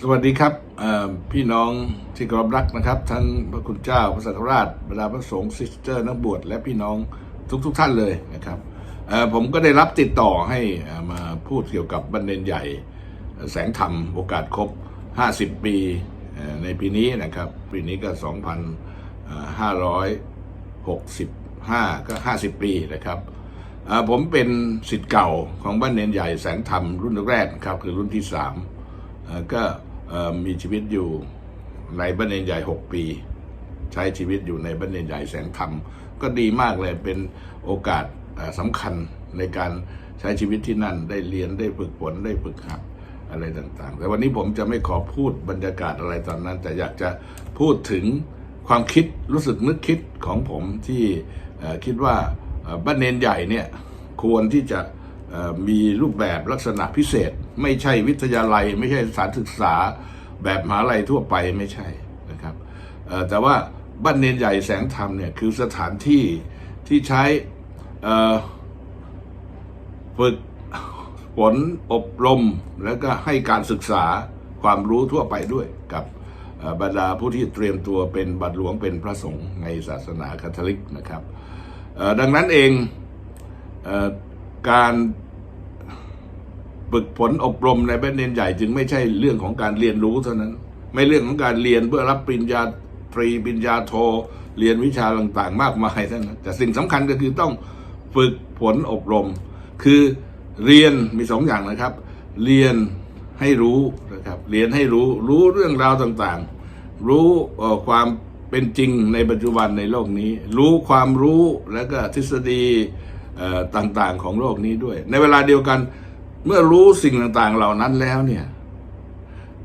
สวัสดีครับพี่น้องที่เคารพรักนะครับ ทั้งพระคุณเจ้าพระสังฆราชบรรดาพระสงฆ์ซิสเตอร์นักบวชและพี่น้องทุกๆทท่านเลยนะครับผมก็ได้รับติดต่อให้มาพูดเกี่ยวกับบันเดนใหญ่แสงธรรมโอกาสครบ 50 ปีในปีนี้นะครับ ปีนี้ก็ 565 ก็ 50 ปีนะครับอ่อผมเป็นสิทธิ์เก่าของบ้านเนนใหญ่แสงธรรมรุ่นแรกครับ คือรุ่นที่สามอ่อก็อ่อมีชีวิตอยู่ในบ้านเนนใหญ่ 6 ปี ใช้ชีวิตอยู่ในบ้านเนนใหญ่แสงธรรม ก็ดีมากเลยเป็นโอกาสสำคัญในการใช้ชีวิตที่นั่นได้เรียนได้ฝึกฝนได้ฝึกหัดอะไรต่างๆ แต่วันนี้ผมจะไม่ขอพูดบรรยากาศอะไรตอนนั้น แต่อยากจะพูดถึง ความคิดรู้สึกนึกคิดของผมที่คิดว่าบ้านเนนใหญ่เนี่ยควรที่จะมีรูปแบบลักษณะพิเศษ ไม่ใช่วิทยาลัย ไม่ใช่สถานศึกษาแบบมหาลัยทั่วไปไม่ใช่นะครับแต่ว่าบ้านเนนใหญ่แสงธรรมเนี่ยคือสถานที่ที่ใช้ฝึกฝนอบรม แล้วก็ให้การศึกษาความรู้ทั่วไปด้วยกับ บรรดาผู้ที่เตรียมตัวเป็นบัตรหลวงเป็นพระสงฆ์ในศาสนาคาทอลิกนะครับ ดังนั้นเองอการฝึกฝนอบรมในประเด็นใหญ่จึงไม่ใช่เรื่องของการเรียนรู้เท่านั้น ไม่เรื่องของการเรียนเพื่อรับปริญญาตรีปริญญาโทเรียนวิชาต่างๆ มากมายเท่านั้นแต่สิ่งสำคัญก็คือต้องฝึกฝนอบรม คือเรียนมีสองอย่างนะครับ เรียนให้รู้ นะครับ เรียนให้รู้รู้เรื่องราวต่างๆ รู้ความเป็นจริงในปัจจุบันในโลกนี้ รู้ความรู้แล้วก็ทฤษฎีต่างๆของโลกนี้ด้วย ในเวลาเดียวกันเมื่อรู้สิ่งต่างๆเหล่านั้นแล้วเนี่ย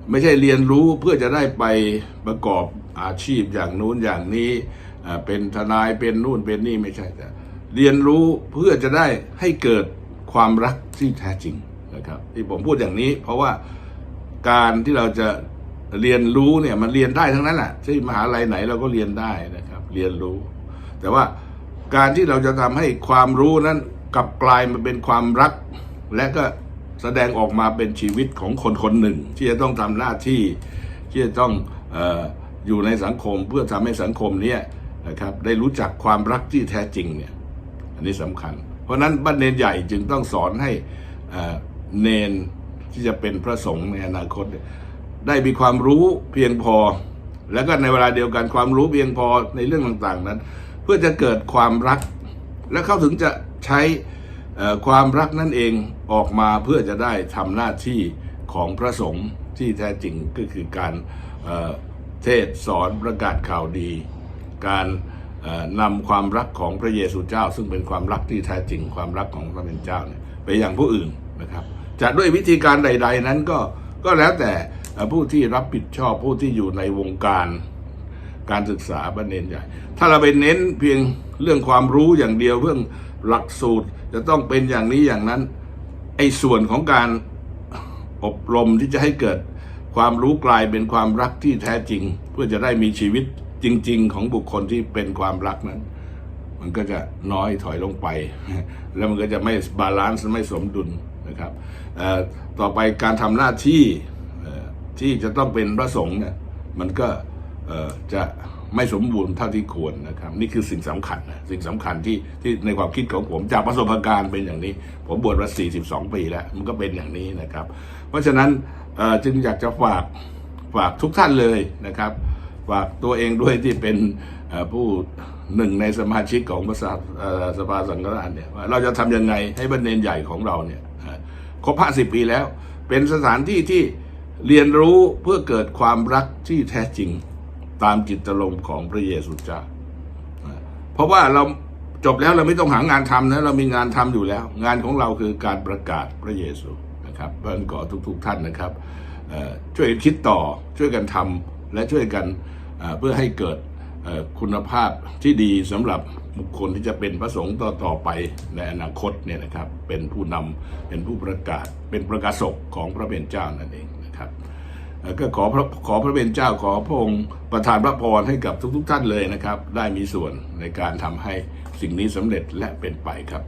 ไม่ใช่เรียนรู้เพื่อจะได้ไปประกอบอาชีพอย่างนู้นอย่างนี้เป็นทนายเป็นนู่นเป็นนี่ไม่ใช่แต่เรียนรู้เพื่อจะได้ให้เกิดความรักที่แท้จริงนะครับ ที่ผมพูดอย่างนี้เพราะว่า การที่เราจะเรียนรู้เนี่ยมันเรียนได้ทั้งนั้นแหละที่มหาลัยไหนเราก็เรียนได้นะครับ เรียนรู้ แต่ว่าการที่เราจะทำให้ความรู้นั้นกลับกลายมาเป็นความรัก และก็แสดงออกมาเป็นชีวิตของคนคนหนึ่ง ที่จะต้องทำหน้าที่ที่จะต้องอออยู่ในสังคมเพื่อทำให้สังคมเนี้นะครับได้รู้จักความรักที่แท้จริงเนี่ยอันนี้สำคัญ เพราะนั้นบ้านเนนใหญ่จึงต้องสอนให้เอ่อเนน ที่จะเป็นพระสงฆ์ในอนาคต ได้มีความรู้เพียงพอ แล้วก็ในเวลาเดียวกันความรู้เพียงพอในเรื่องต่างๆนั้น เพื่อจะเกิดความรัก และเขาถึงจะใช้ความรักนั่นเองออกมาเพื่อจะได้ทำหน้าที่ของพระสงฆ์ที่แท้จริงก็คือการเทศสอนประกาศข่าวดี การนำความรักของพระเยซูเจ้า ซึ่งเป็นความรักที่แท้จริงความรักของพระเป็นเจ้าเนี่ยไปยังผู้อื่นนะครับ จะด้วยวิธีการใด ๆ นั้นก็ก็แล้วแต่ผู้ที่รับผิดชอบผู้ที่อยู่ในวงการการศึกษาบันเน้นใหญ่ ถ้าเราไปเน้นเพียงเรื่องความรู้อย่างเดียวเรื่องหลักสูตรจะต้องเป็นอย่างนี้อย่างนั้นไอ้ส่วนของการอบรมที่จะให้เกิดความรู้กลายเป็นความรักที่แท้จริง เพื่อจะได้มีชีวิตจริง ๆ ของบุคคลที่เป็นความรักนั้น มันก็จะน้อยถอยลงไป แล้วมันก็จะไม่บาลานซ์ไม่สมดุล นะครับต่อไปการทำหน้าที่ที่จะต้องเป็นพระสงฆ์เนี่ยมันก็จะไม่สมบูรณ์เท่าที่ควรนะครับ นี่คือสิ่งสำคัญนะสิ่งสำคัญที่ที่ในความคิดของผมจากประสบการณ์เป็นอย่างนี้ ผมบวชมา42 ปีแล้ว มันก็เป็นอย่างนี้นะครับ เพราะฉะนั้นจึงอยากจะฝากฝากทุกท่านเลยนะครับฝากตัวเองด้วยที่เป็นผู้หนึ่งในสมาชิกของภาษาสภาสังฆราชเนี่ยเราจะทำยังไงให้บันเนนใหญ่ของเราเนี่ย เอ่อครบ50ปีแล้ว เป็นสถานที่ที่เรียนรู้เพื่อเกิดความรักที่แท้จริงตามจิตลมของพระเยซูเจ้า เพราะว่าเราจบแล้วเราไม่ต้องหางานทำนะเรามีงานทำอยู่แล้ว งานของเราคือการประกาศพระเยซูนะครับเพราะฉะนั้นขอทุก ๆ ท่านนะครับช่วยคิดต่อช่วยกันทำและช่วยกันเพื่อให้เกิด คุณภาพที่ดีสำหรับบุคคลที่จะเป็นพระสงฆ์ต่อตอไปในอนาคตเนี่ยนะครับ เป็นผู้นำเป็นผู้ประกาศ เป็นประกาศกของพระเป็นเจ้านั่นเองนะครับก็ขอพระขอพระเป็นเจ้าขอพระองค์ประทานพระพรให้กับทุกๆท่านเลยนะครับ ได้มีส่วนในการทำให้สิ่งนี้สำเร็จและเป็นไปครับ